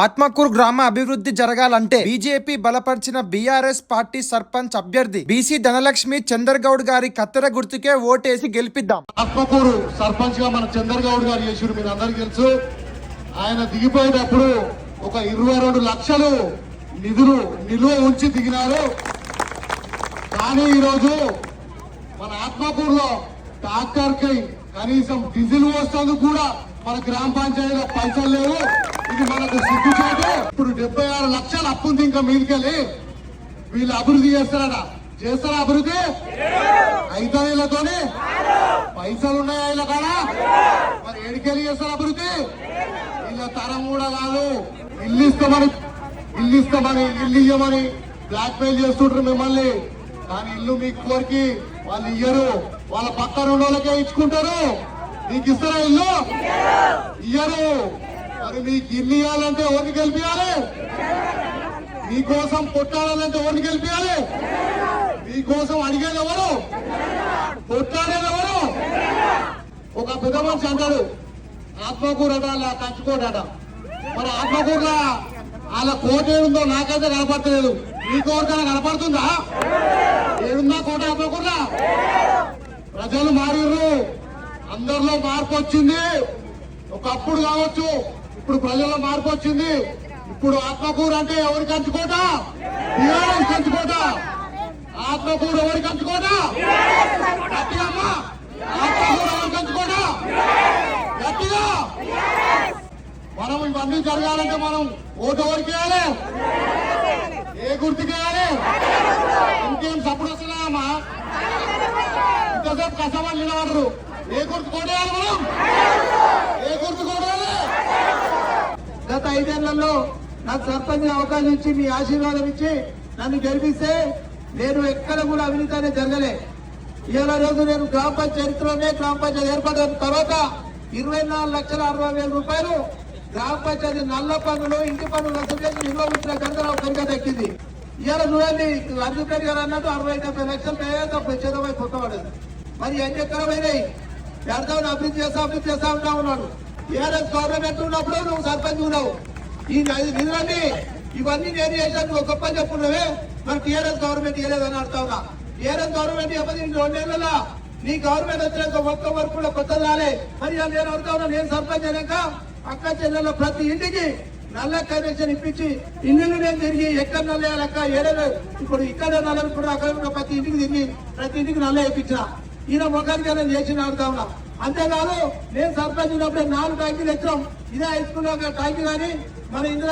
ఆత్మకూరు గ్రామ అభివృద్ధి జరగాలంటే బీజేపీ బలపరిచిన బీఆర్ఎస్ పార్టీ సర్పంచ్ అభ్యర్థి బీసీ ధనలక్ష్మి చందర్గౌడ్ గారి కత్తెర గుర్తుకే ఓటేసి గెలిపిద్దాం. ఆత్మకూరు సర్పంచ్గా మన చంద్రగౌడ్ గారు చేసారు మీరు అందరికి తెలుసు. ఆయన దిగిపోయేటప్పుడు ఒక ఇరవై రెండు లక్షలు నిధులు నిలువ ఉంచి దిగినారు. కానీ ఈరోజు మన ఆత్మకూరులో ట్రాక్టర్కి కనీసం డీజిల్ వస్తుంది కూడా మన గ్రామ పంచాయతీలో పైసలు లేవు. ఇది మనకు సిగ్గుచాటు. ఇప్పుడు డెబ్బై ఆరు లక్షలు అప్పు ఉంది ఇంకా మీదికెళ్ళి. వీళ్ళు అభివృద్ధి చేస్తారట. చేస్తారా అభివృద్ధి? ఐదాయిలతోనే పైసలు ఉన్నాయా వీళ్ళ కాడా? మరి ఏడికెళ్ళి చేస్తారు అభివృద్ధి? వీళ్ళ తరం కూడా కాదు. ఇల్లు ఇస్తామని ఇల్లు ఇస్తామని ఇల్లు ఇయ్యమని బ్లాక్ మెయిల్ చేస్తుంటారు మిమ్మల్ని. కానీ ఇల్లు మీకు కోరికి వాళ్ళు ఇయ్యరు. వాళ్ళ పక్కన ఉన్న వాళ్ళకే ఇచ్చుకుంటారు. మీకు ఇస్తారా ఇల్లు ఇయ్యరు. మరి మీకు ఇల్లు ఇవ్వాలంటే ఎవరిని గెలిపించాలి మీకోసం కొట్టాడాలంటే ఎవరిని గెలిపించాలి మీకోసం అడిగేది ఎవరు? కొట్టాడేది ఎవరు? ఒక పెద్ద మనిషి అంటాడు ఆత్మకూరట అలా కంచుకోడట మరి ఆత్మకూరులో వాళ్ళ కోట ఏముందో నాకైతే కనపడలేదు మీకు కోరికైనా కనపడుతుందా? ఏముందా కోట ఆత్మకూరులో ప్రజలు మారిర్రు. అందరిలో మార్పు వచ్చింది. ఒకప్పుడు కావచ్చు ఇప్పుడు ప్రజల్లో మార్పు వచ్చింది. ఇప్పుడు ఆత్మకూరు అంటే ఎవరికి కంచుకోట టీఆర్ఎస్ కంచుకోట ఆత్మకూరు ఎవరికి కంచుకోట గట్టిగా అమ్మా. ఆత్మకూరు ఎవరికి కంచుకోట గట్టిగా. మనం ఇవన్నీ జరగాలంటే మనం ఓటు ఎవరికి వేయాలి? ఏ గుర్తుకి వేయాలి? ఇంకేం సపోర్ట్ వస్తున్నాయమ్మా? ఇంతసేపు కష్టపడి నిలబడరు ఏ గుర్తు కొట్టేయాలి మనం? ఏ గుర్తు కొట్టాలి? గత ఐదేళ్ళలో నాకు సర్పంచ్ అవకాశం ఇచ్చి మీ ఆశీర్వాదం ఇచ్చి నన్ను గెలిపిస్తే నేను ఎక్కడ కూడా అవినీతి అనేది జరగలే. ఇవాళ రోజు నేను గ్రామ పంచాయతీ చరిత్రలోనే గ్రామ పంచాయతీ ఏర్పడిన తర్వాత ఇరవై నాలుగు లక్షల అరవై వేల రూపాయలు గ్రామ పంచాయతీ నల్ల పనులు ఇంటి పనులు వసూలు చేసి నిల్వ ఉంచిన నాకు ఒకరిగా దక్కింది. ఇవాళ చూడండి అర్జున్ గారు అన్నట్టు అరవై డెబ్బై లక్షలు పేద చేతమై కొట్టబడదు మరి ఎన్ని ఎక్కడమైనాయి పెడతామని అభివృద్ధి చేస్తా అభివృద్ధి చేస్తా ఉంటా ఉన్నాడు టీఆర్ఎస్ గవర్నమెంట్ ఉన్నప్పుడు నువ్వు సర్పంచ్ ఉన్నావు. ఈ ఐదు నిధులన్నీ ఇవన్నీ నేను చేశాను నువ్వు గొప్ప చెప్పుకున్నావే మరి టీఆర్ఎస్ గవర్నమెంట్ ఇవ్వలేదని అర్థంగా టీఆర్ఎస్ గవర్నమెంట్ ఇవ్వదు రెండు నెలల నీ గవర్నమెంట్ వచ్చినాక ఒక్క వరకు కూడా కొత్తది రాలే. మరి నేను అడుగుతా ఉన్నా నేను సర్పంచ్ అయినాక అక్క చెల్లెల్లో ప్రతి ఇంటికి నల్ల కనెక్షన్ ఇప్పించి ఇల్లు నేను తిరిగి ఎక్కడ నల్ల లెక్క ఇప్పుడు ఇక్కడ నల్ల ఇప్పుడు అక్కడ ఉన్న ప్రతి ఇంటికి తిరిగి ప్రతి ఇంటికి నల్ల ఇప్పించిన ఈయన ముఖానికి నేను చేసిన అడుగుతా అంతేకాదు నేను సర్పంచ్ ఉన్నప్పుడు నాలుగు ట్యాంకులు ఎత్తాం ఇదే హై స్కూల్ ట్యాంక్ కానీ మన ఇందులో